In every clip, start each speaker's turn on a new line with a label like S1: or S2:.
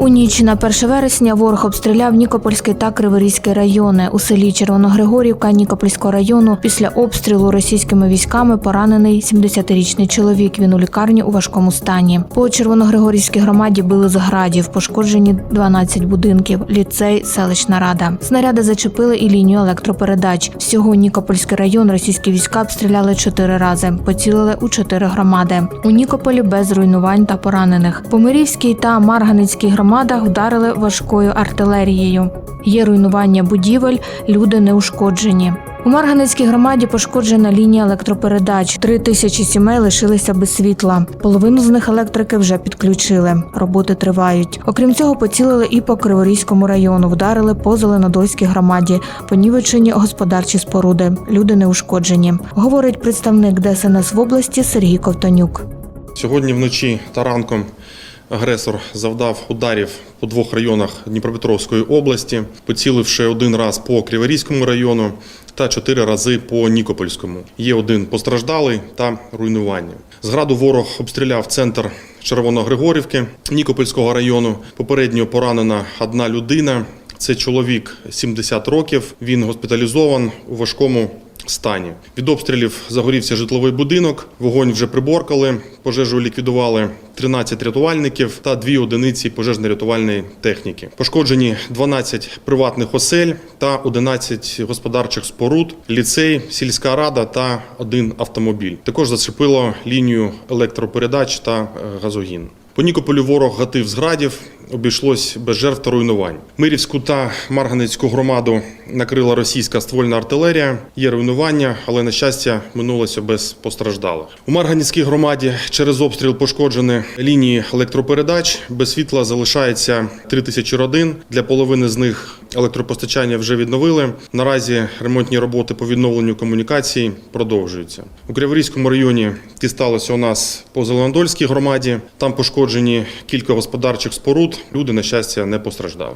S1: У ніч на 1 вересня ворог обстріляв Нікопольський та Криворізький райони. У селі Червоногригорівка Нікопольського району після обстрілу російськими військами поранений 70-річний чоловік. Він у лікарні у важкому стані. По Червоногригорівській громаді били з градів, пошкоджені 12 будинків, ліцей, селищна рада. Снаряди зачепили і лінію електропередач. Всього Нікопольський район російські війська обстріляли чотири рази. Поцілили у чотири громади. У Нікополі без руйнувань та поранених. По Мирівській та Марганицькій громадах вдарили важкою артилерією. Є руйнування будівель, люди не ушкоджені. У Марганицькій громаді пошкоджена лінія електропередач. Три тисячі сімей лишилися без світла. Половину з них електрики вже підключили. Роботи тривають. Окрім цього, поцілили і по Криворізькому району. Вдарили по Зеленодольській громаді. Понівечені господарчі споруди. Люди не ушкоджені. Говорить представник ДСНС в області Сергій Ковтонюк.
S2: Сьогодні вночі та ранком агресор завдав ударів по двох районах Дніпропетровської області, поціливши один раз по Криворізькому району та чотири рази по Нікопольському. Є один постраждалий та руйнування. З граду ворог обстріляв центр Червоногригорівки Нікопольського району. Попередньо поранена одна людина. Це чоловік 70 років. Він госпіталізован у важкому стані. Від обстрілів загорівся житловий будинок. Вогонь вже приборкали. Пожежу ліквідували 13 рятувальників та дві одиниці пожежно-рятувальної техніки. Пошкоджені 12 приватних осель та 11 господарчих споруд, ліцей, сільська рада та один автомобіль. Також зачепило лінію електропередач та е, газогін. По Нікополю ворог гатив з градів, обійшлось без жертв та руйнувань. Мирівську та Марганицьку громаду накрила російська ствольна артилерія. Є руйнування, але на щастя минулося без постраждалих. У Марганецькій громаді через обстріл пошкоджені лінії електропередач. Без світла залишається три тисячі родин. Для половини з них електропостачання вже відновили. Наразі ремонтні роботи по відновленню комунікацій продовжуються. У Криворізькому районі Ті сталося у нас по Зеленодольській громаді. Там пошкоджені кілька господарчих споруд. Люди, на щастя, не постраждали.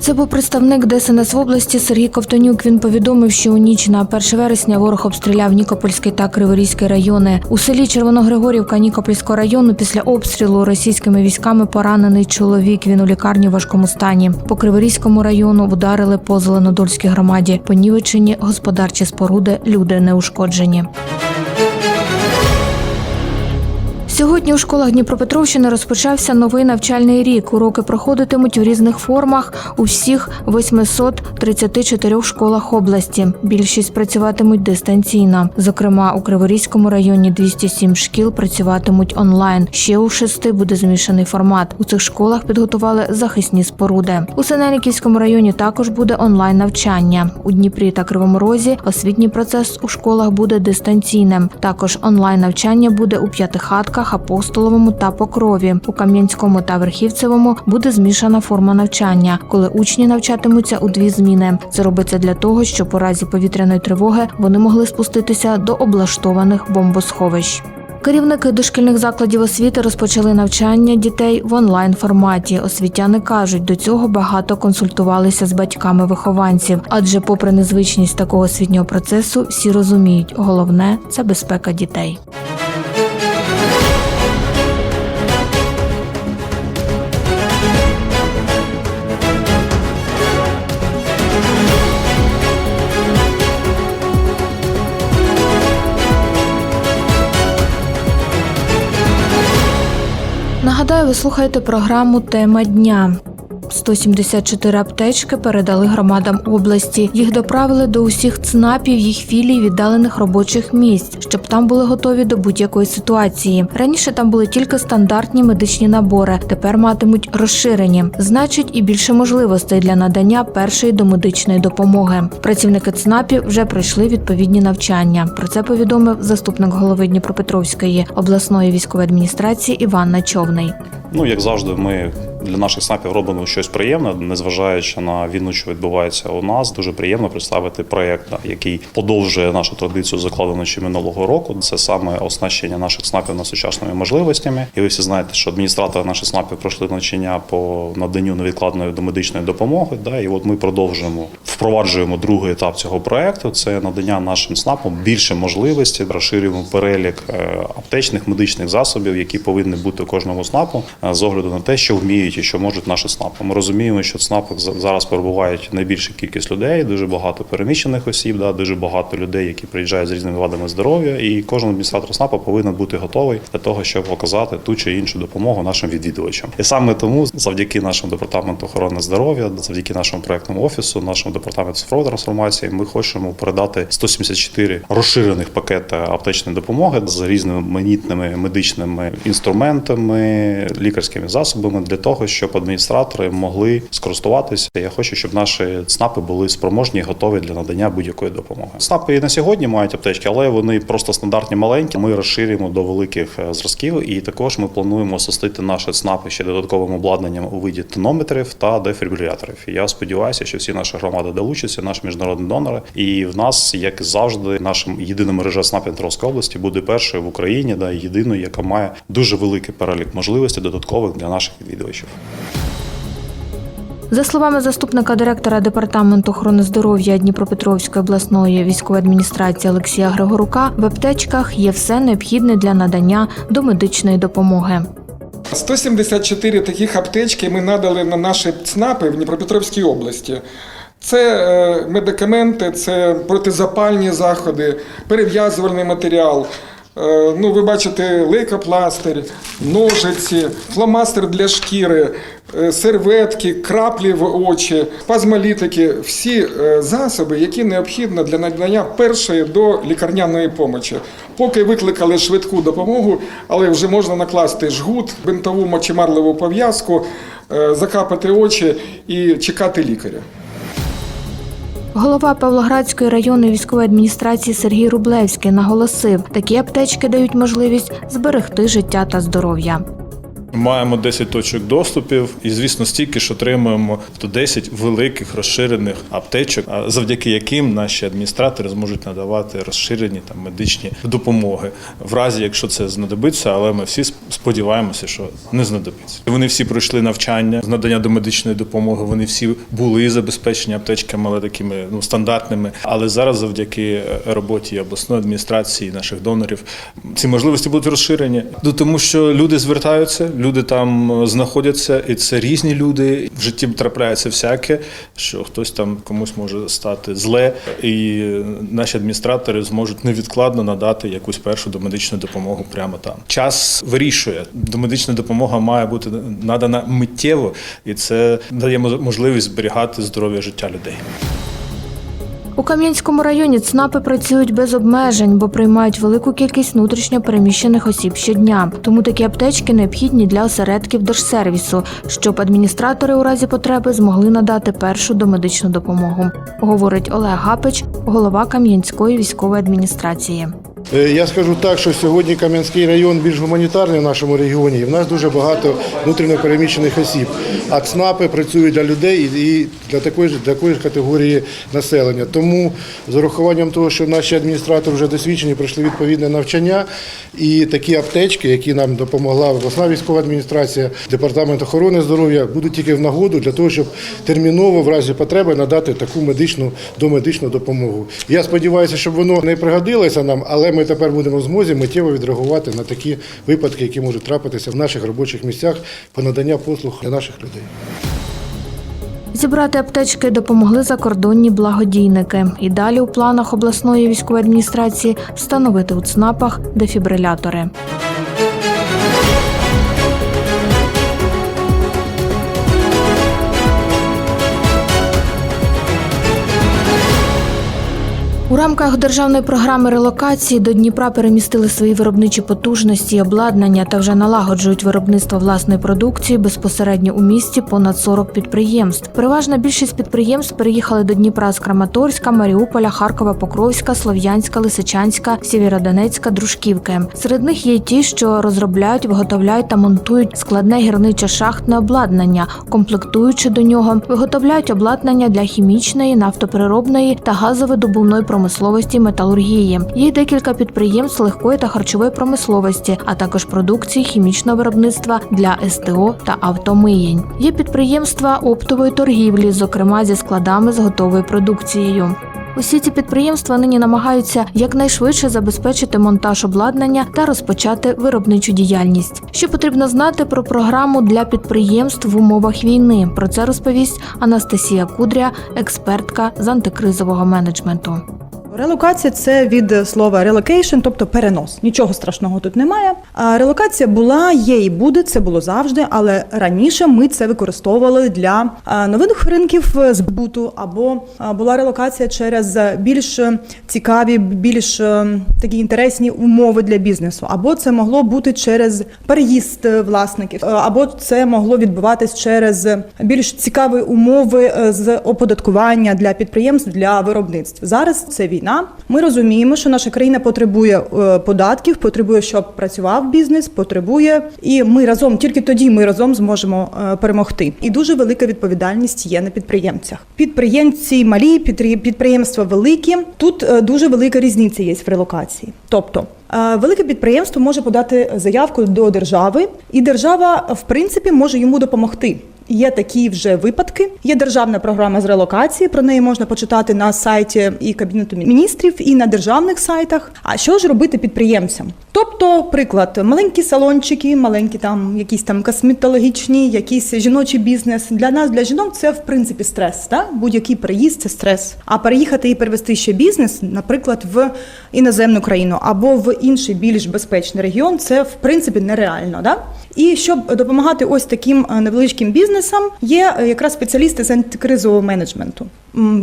S1: Це був представник ДСНС в області Сергій Ковтонюк. Він повідомив, що у ніч на 1 вересня ворог обстріляв Нікопольський та Криворізький райони. У селі Червоногригорівка Нікопольського району після обстрілу російськими військами поранений чоловік. Він у лікарні в важкому стані. По Криворізькому району вдарили по Зеленодольській громаді. Понівечені господарчі споруди, люди не Сьогодні у школах Дніпропетровщини розпочався новий навчальний рік. Уроки проходитимуть у різних формах у всіх 834 школах області. Більшість працюватимуть дистанційно. Зокрема, у Криворізькому районі 207 шкіл працюватимуть онлайн. Ще у шести буде змішаний формат. У цих школах підготували захисні споруди. У Синельниківському районі також буде онлайн навчання. У Дніпрі та Кривому Розі освітній процес у школах буде дистанційним. Також онлайн навчання буде у п'ятихатках, апостоловому та покрові. У Кам'янському та Верхівцевому буде змішана форма навчання, коли учні навчатимуться у дві зміни. Це робиться для того, щоб у разі повітряної тривоги вони могли спуститися до облаштованих бомбосховищ. Керівники дошкільних закладів освіти розпочали навчання дітей в онлайн форматі. Освітяни кажуть, до цього багато консультувалися з батьками вихованців, адже, попри незвичність такого освітнього процесу, всі розуміють, головне це безпека дітей. Нагадаю, ви слухаєте програму Тема дня. 174 аптечки передали громадам області. Їх доправили до усіх ЦНАПів, їх філій, віддалених робочих місць, щоб там були готові до будь-якої ситуації. Раніше там були тільки стандартні медичні набори, тепер матимуть розширені. Значить, і більше можливостей для надання першої домедичної допомоги. Працівники ЦНАПів вже пройшли відповідні навчання. Про це повідомив заступник голови Дніпропетровської обласної військової адміністрації Іван Начовний.
S3: Ну, як завжди, ми для наших снапів робимо щось приємне, незважаючи на війну, що відбувається у нас. Дуже приємно представити проєкт, який подовжує нашу традицію, закладену ще минулого року. Це саме оснащення наших снапів на сучасними можливостями. І ви всі знаєте, що адміністратори наших снапів пройшли навчання по наданню невідкладної домедичної допомоги. Да, і от ми продовжуємо впроваджуємо другий етап цього проєкту. Це надання нашим снапам більше можливостей, розширюємо перелік е, аптечних медичних засобів, які повинні бути кожному снапу е, з огляду на те, що вміють і що можуть наші снапи. Ми розуміємо, що в снапах зараз перебувають найбільша кількість людей, дуже багато переміщених осіб, да, дуже багато людей, які приїжджають з різними вадами здоров'я, і кожен адміністратор снапа повинен бути готовий для того, щоб оказати ту чи іншу допомогу нашим відвідувачам. І саме тому, завдяки нашому департаменту охорони здоров'я, завдяки нашому проектному офісу, нашому департаменту цифрової трансформації, ми хочемо передати 174 розширених пакети аптечної допомоги з різноманітними медичними інструментами, лікарськими засобами для того, щоб адміністратори могли скористуватися. Я хочу, щоб наші ЦНАПи були спроможні і готові для надання будь-якої допомоги. ЦНАПи і на сьогодні мають аптечки, але вони просто стандартні маленькі. Ми розширюємо до великих е, зразків, і також ми плануємо осостити наші ЦНАПи ще додатковим обладнанням у виді тонометрів та дефібриляторів. Я сподіваюся, що всі наші громади долучаться, наші міжнародні донори. І в нас, як завжди, наша єдина мережа СНАП області буде першою в Україні, да, єдиною, яка має дуже великий перелік можливостей додаткових для наших відвідувачів.
S1: За словами заступника директора департаменту охорони здоров'я Дніпропетровської обласної військової адміністрації Олексія Григорука, в аптечках є все необхідне для надання домедичної допомоги.
S4: 174 таких аптечки ми надали на наші ЦНАПи в Дніпропетровській області. Це е, медикаменти, це протизапальні заходи, перев'язувальний матеріал. Е, Ну, ви бачите, лейкопластир, ножиці, фломастер для шкіри, е, серветки, краплі в очі, спазмолітики – всі засоби, які необхідні для надання першої до лікарняної помочі. Поки викликали швидку допомогу, але вже можна накласти жгут, бинтову мочемарливу пов'язку, закапати очі і чекати лікаря.
S1: Голова Павлоградської районної військової адміністрації Сергій Рублевський наголосив, такі аптечки дають можливість зберегти життя та здоров'я.
S5: Маємо 10 точок доступів, і звісно, стільки ж отримуємо то 10 великих розширених аптечок, завдяки яким наші адміністратори зможуть надавати розширені там медичні допомоги, в разі якщо це знадобиться, але ми всі сподіваємося, що не знадобиться. Вони всі пройшли навчання з надання до медичної допомоги. Вони всі були забезпечені аптечками, але такими ну стандартними. Але зараз, завдяки роботі обласної адміністрації, наших донорів, ці можливості будуть розширені. Ну, тому що люди звертаються, люди там е, знаходяться, і це різні люди. В житті трапляється всяке, що хтось там комусь може стати зле, і наші адміністратори зможуть невідкладно надати якусь першу домедичну допомогу прямо там. Час вирішує. Домедична допомога має бути надана миттєво, і це дає можливість зберігати здоров'я життя людей.
S1: У Кам'янському районі ЦНАПи працюють без обмежень, бо приймають велику кількість внутрішньо переміщених осіб щодня. Тому такі аптечки необхідні для осередків держсервісу, щоб адміністратори у разі потреби змогли надати першу домедичну допомогу, говорить Олег Гапич, голова Кам'янської військової адміністрації.
S6: Е, Я скажу так, що сьогодні Кам'янський район більш гуманітарний в нашому регіоні. і В нас дуже багато внутрішньо переміщених осіб. А ЦНАПи працюють для людей і для такої для такої ж категорії населення. Тому з урахуванням того, що наші адміністратори вже досвідчені, пройшли відповідне навчання, і такі аптечки, які нам допомогла обласна військова адміністрація, департамент охорони здоров'я, будуть тільки в нагоду для того, щоб терміново в разі потреби надати таку медичну домедичну допомогу. Я сподіваюся, щоб воно не пригодилося нам, але ми тепер будемо в змозі миттєво відреагувати на такі випадки, які можуть трапитися в наших робочих місцях по надання послуг для наших людей.
S1: Зібрати аптечки допомогли закордонні благодійники. І далі у планах обласної військової адміністрації встановити у ЦНАПах дефібрилятори. Рамках державної програми релокації до Дніпра перемістили свої виробничі потужності обладнання та вже налагоджують виробництво власної продукції безпосередньо у місті понад 40 підприємств. Переважна більшість підприємств переїхали до Дніпра з Краматорська, Маріуполя, Харкова, Покровська, Слов'янська, Лисичанська, Сєвєродонецька, Дружківки. Серед них є ті, що розробляють, виготовляють та монтують складне гірниче шахтне обладнання, комплектуючи до нього, виготовляють обладнання для хімічної, нафтопереробної та газовидобувної промисловості й металургії. Є декілька підприємств легкої та харчової промисловості, а також продукції хімічного виробництва для СТО та автомиєнь. Є підприємства оптової торгівлі, зокрема зі складами з готовою продукцією. Усі ці підприємства нині намагаються якнайшвидше забезпечити монтаж обладнання та розпочати виробничу діяльність. Що потрібно знати про програму для підприємств в умовах війни? Про це розповість Анастасія Кудря, експертка з антикризового менеджменту.
S7: Релокація це від слова relocation, тобто перенос. Нічого страшного тут немає. А релокація була, є і буде, це було завжди, але раніше ми це використовували для нових ринків збуту, або була релокація через більш цікаві, більш е, такі інтересні умови для бізнесу, або це могло бути через переїзд власників, е, або це могло відбуватись через більш цікаві умови е, з оподаткування для підприємств для виробництв. Зараз це війна. Ми розуміємо, що наша країна потребує е, податків, потребує, щоб працював бізнес, потребує, і ми разом тільки тоді ми разом зможемо е, перемогти. І дуже велика відповідальність є на підприємцях. Підприємці малі, підприємства великі. Тут е, дуже велика різниця є в релокації. Тобто. Велике підприємство може подати заявку до держави, і держава, в принципі, може йому допомогти. Є такі вже випадки. Є державна програма з релокації. Про неї можна почитати на сайті і кабінету міністрів, і на державних сайтах. А що ж робити підприємцям? Тобто, приклад, маленькі салончики, маленькі там якісь там косметологічні, якийсь жіночий бізнес. Для нас, для жінок, це в принципі стрес. Так? Будь-який переїзд це стрес. А переїхати і перевести ще бізнес, наприклад, в іноземну країну або в інший більш безпечний регіон, це в принципі нереально. Да? І щоб допомагати ось таким е, невеличким бізнесам, є е, якраз спеціалісти з антикризового менеджменту.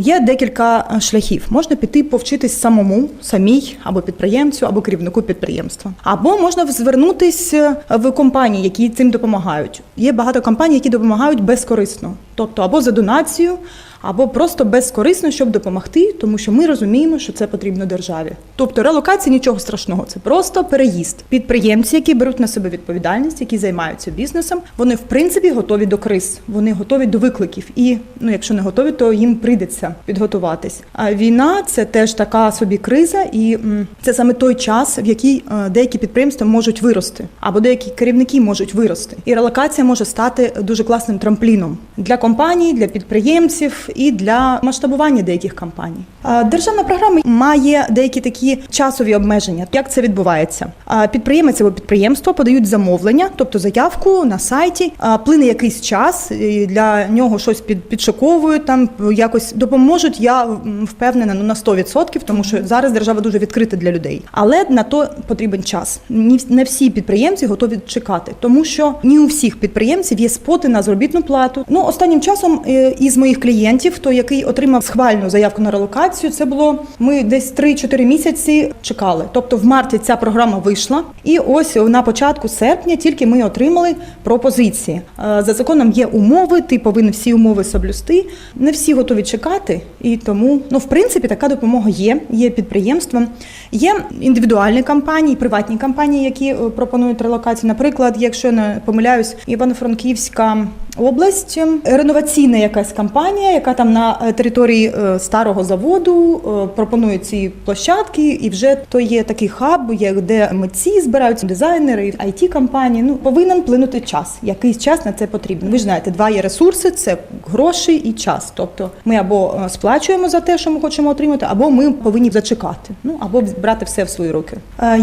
S7: Є декілька е, шляхів. Можна піти повчитись самому, самій або підприємцю, або керівнику підприємства. Або можна звернутися в компанії, які цим допомагають. Є багато компаній, які допомагають безкорисно, тобто або за донацію, або просто безкорисно, щоб допомогти, тому що ми розуміємо, що це потрібно державі. Тобто релокація нічого страшного, це просто переїзд. Підприємці, які беруть на себе відповідальність, які займаються бізнесом, вони в принципі готові до криз, вони готові до викликів. І ну, якщо не готові, то їм прийдеться підготуватись. А війна це теж така собі криза, і це саме той час, в який е, деякі підприємства можуть вирости, або деякі керівники можуть вирости. І релокація може стати дуже класним трампліном для компаній, для підприємців і для масштабування деяких компаній. Державна програма має деякі такі часові обмеження. Як це відбувається? Підприємець або підприємство подають замовлення, тобто заявку на сайті, плине якийсь час, і для нього щось під, підшуковують, там якось допоможуть. Я впевнена ну, на 100%, тому що зараз держава дуже відкрита для людей. Але на то потрібен час. Не всі підприємці готові чекати, тому що ні у всіх підприємців є споти на заробітну плату. Ну останнім часом е, із моїх клієнтів, той, який отримав схвальну заявку на релокацію, це було ми десь 3-4 місяці чекали. Тобто в марті ця програма вийшла, і ось на початку серпня тільки ми отримали пропозиції. Е, За законом є умови, ти повинен всі умови соблюсти. Не всі готові чекати, і тому, ну в принципі, така допомога є. Є підприємства, є індивідуальні компанії, приватні компанії, які е, пропонують релокацію. Наприклад, якщо я не помиляюсь, Івано-Франківська область, реноваційна якась компанія, яка там на е, території е, старого заводу е, пропонує ці площадки, і вже то є такий хаб, де митці збираються, дизайнери, it компанії. Ну повинен плинути час. Якийсь час на це потрібно. Ви ж знаєте, два є ресурси: це гроші і час. Тобто ми або сплачуємо за те, що ми хочемо отримати, або ми повинні зачекати. Ну або брати все в свої руки.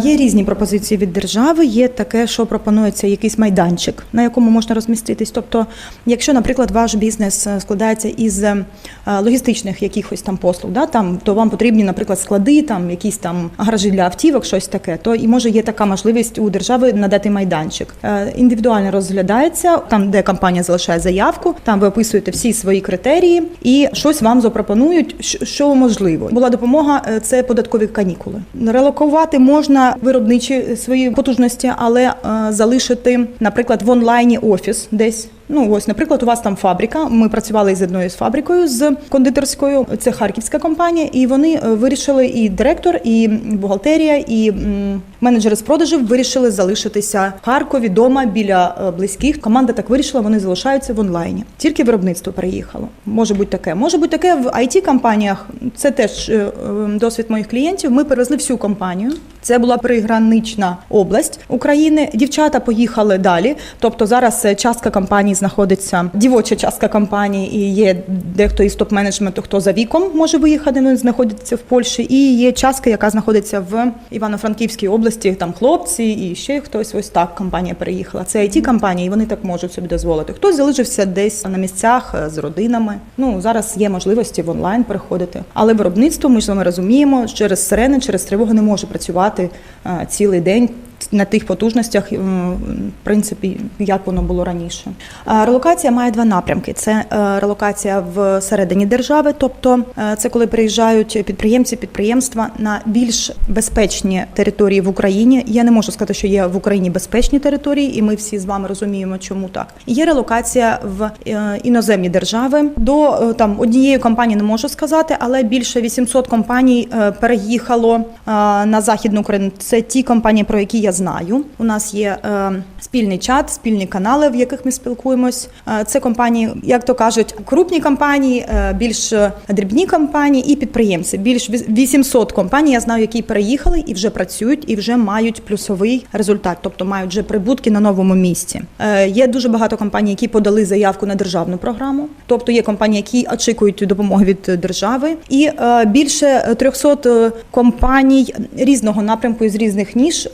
S7: Є різні пропозиції від держави. Є таке, що пропонується якийсь майданчик, на якому можна розміститись. Тобто Якщо, наприклад, ваш бізнес е, складається із е, логістичних якихось там послуг, да, там, то вам потрібні, наприклад, склади, там якісь там гаражі для автівок, щось таке, то і може є така можливість у держави надати майданчик. Е, Індивідуально розглядається там, де компанія залишає заявку, там ви описуєте всі свої критерії і щось вам запропонують, що- можливо. Була допомога це податкові канікули. Релокувати можна виробничі свої потужності, але залишити, наприклад, в онлайні офіс десь. Ну ось, наприклад, у вас там фабрика. Ми працювали з одною з фабрикою з кондитерською. Це харківська компанія, і вони е, вирішили, і директор, і бухгалтерія, і менеджери з продажів вирішили залишитися в Харкові вдома біля е, близьких. Команда так вирішила, вони залишаються в онлайні. Тільки виробництво переїхало. Може бути таке. Може бути таке в it компаніях. Це теж е, досвід моїх клієнтів. Ми перевезли всю компанію. Це була пригранична область України. Дівчата поїхали далі. Тобто зараз частка компаній знаходиться, дівоча частка компанії, і є дехто із топ-менеджменту, хто за віком може виїхати, вони знаходяться в Польщі. І є частка, яка знаходиться в Івано-Франківській області. Там хлопці і ще хтось. Ось так компанія переїхала. Це it компанії, і вони так можуть собі дозволити. Хтось залишився десь на місцях е, з родинами. Ну зараз є можливості в онлайн переходити. Але виробництво ми ж вами розуміємо, через сирени, через тривогу не може працювати е, цілий день. На тих потужностях, в принципі, як воно було раніше. Релокація має два напрямки: це е, релокація всередині держави, тобто е, це коли приїжджають підприємці, підприємства на більш безпечні території в Україні. Я не можу сказати, що є в Україні безпечні території, і ми всі з вами розуміємо, чому так. Є релокація в е, іноземні держави. До там однієї компанії не можу сказати, але більше 800 компаній переїхало на західну Україну. Це ті компанії, про які я знаю. У нас є е, спільний чат, спільні канали, в яких ми спілкуємось. Е, Це компанії, як то кажуть, крупні компанії, е, більш дрібні компанії і підприємці. Більш віс- 800 компаній. Я знаю, які переїхали і вже працюють, і вже мають плюсовий результат, тобто мають вже прибутки на новому місці. Є дуже багато компаній, які подали заявку на державну програму. Тобто є компанії, які очікують допомоги від держави, і більше 300 компаній різного напрямку із різних ніж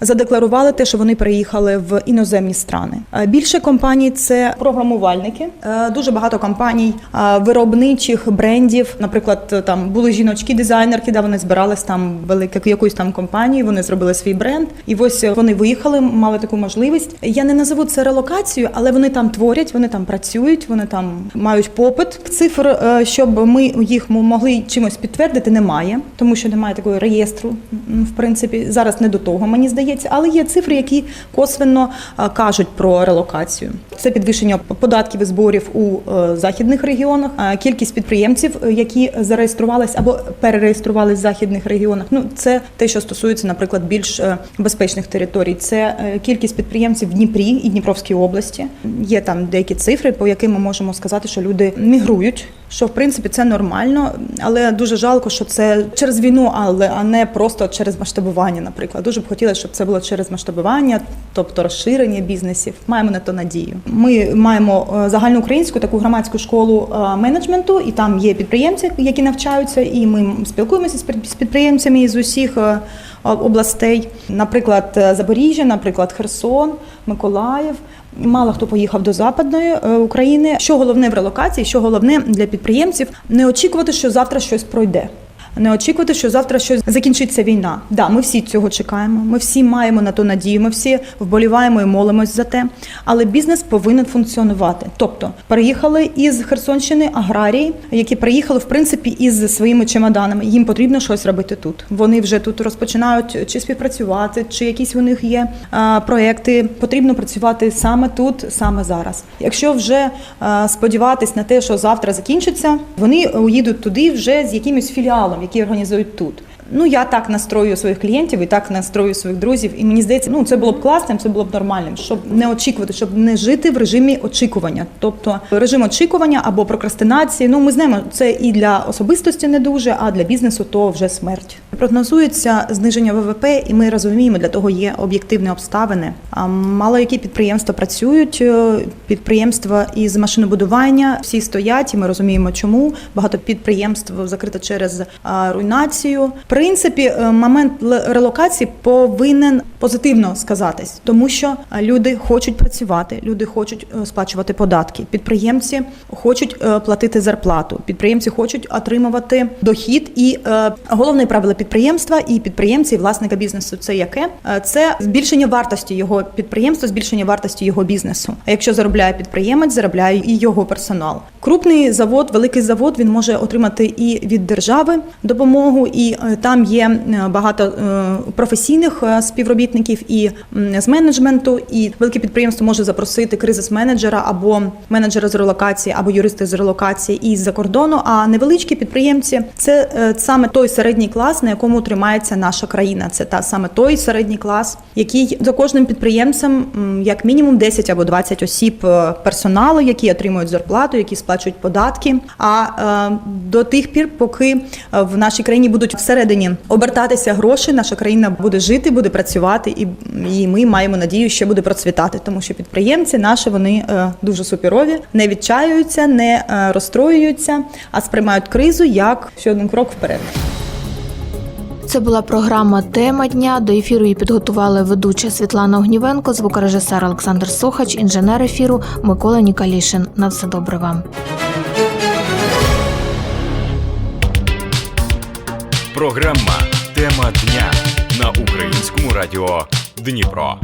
S7: задекларували те, що вони переїхали в іноземні страни. Е, Більше компаній це програмувальники. Е, Дуже багато компаній е, виробничих брендів. Наприклад, там були жіночки дизайнерки, де вони збирались там велике якоїсь там компанії. Вони зробили свій бренд, і ось вони виїхали, мали таку можливість. Я не назову це релокацією, але вони там творять, вони там працюють, вони там мають попит. Цифр, щоб ми їх могли чимось підтвердити, немає, тому що немає такого реєстру. В принципі, зараз не до того, мені здається, але є цифри, які косвенно кажуть про релокацію. Це підвищення податків і зборів у е, західних регіонах, кількість підприємців, е, які зареєструвались або перереєструвались в західних регіонах. Ну це те, що стосується, наприклад, більш е, безпечних територій. Це кількість підприємців в Дніпрі і Дніпровській області. Є там деякі цифри, по яким ми можемо сказати, що люди мігрують. Що в принципі це нормально, але дуже жалко, що це через війну, але а не просто через масштабування. Наприклад, дуже б хотілося, щоб це було через масштабування, тобто розширення бізнесів. Маємо на то надію. Ми маємо е, загальноукраїнську таку громадську школу е, менеджменту, і там є підприємці, які навчаються, і ми спілкуємося з під- з підприємцями із усіх. е, Областей, наприклад, Запоріжжя, наприклад, Херсон, Миколаїв. Мало хто поїхав до западної України. Що головне в релокації, що головне для підприємців, не очікувати, що завтра щось пройде. Не очікувати, що завтра щось закінчиться війна. Да, ми всі цього чекаємо. Ми всі маємо на то надію. Ми всі вболіваємо і молимось за те. Але бізнес повинен функціонувати. Тобто переїхали із Херсонщини аграрії, які приїхали в принципі із своїми чемоданами. Їм потрібно щось робити тут. Вони вже тут розпочинають чи співпрацювати, чи якісь у них є а, проекти. Потрібно працювати саме тут, саме зараз. Якщо вже а, сподіватись на те, що завтра закінчиться, вони уїдуть туди вже з якимось філіалом, який організують тут. Ну я так настрою своїх клієнтів і так настрою своїх друзів. І мені здається, ну це було б класним, це було б нормальним, щоб не очікувати, щоб не жити в режимі очікування. Тобто режим очікування або прокрастинації. Ну ми знаємо, це і для особистості не дуже, а для бізнесу то вже смерть. Прогнозується зниження ВВП, і ми розуміємо, для того є об'єктивні обставини. А мало які підприємства працюють, е, підприємства із машинобудування всі стоять, і ми розуміємо, чому багато підприємств закрито через руйнацію. Принципі, е, момент релокації повинен позитивно сказатись, тому що е, люди хочуть працювати, люди хочуть е, сплачувати податки. Підприємці хочуть е, платити зарплату. Підприємці хочуть отримувати дохід. І головне правило підприємства і підприємці, і власника бізнесу це яке? Це збільшення вартості його підприємства, збільшення вартості його бізнесу. А якщо заробляє підприємець, заробляє і його персонал. Крупний завод, великий завод, він може отримати і від держави допомогу, і там є багато професійних е, співробітників і з менеджменту. І велике підприємство може запросити кризис-менеджера або менеджера з релокації, або юриста з релокації із за кордону. А невеличкі підприємці це е, саме той середній клас, на якому тримається наша країна. Це та саме той середній клас, який за кожним підприємцем як мінімум 10 або 20 осіб е, персоналу, які отримують зарплату, які сплачують податки. А е, до тих пір, поки в нашій країні будуть всередині обертатися гроші, наша країна буде жити, буде працювати, і, і ми маємо надію, що буде процвітати, тому що підприємці наші вони е, дуже суперові, не відчаюються, не е, розстроюються, а сприймають кризу як ще один крок вперед.
S1: Це була програма Тема дня. До ефіру її підготували ведуча Світлана Огнівенко, звукорежисер Олександр Сохач, інженер ефіру Микола Нікалішин. На все добре вам.
S8: Програма Тема дня радіо Дніпро.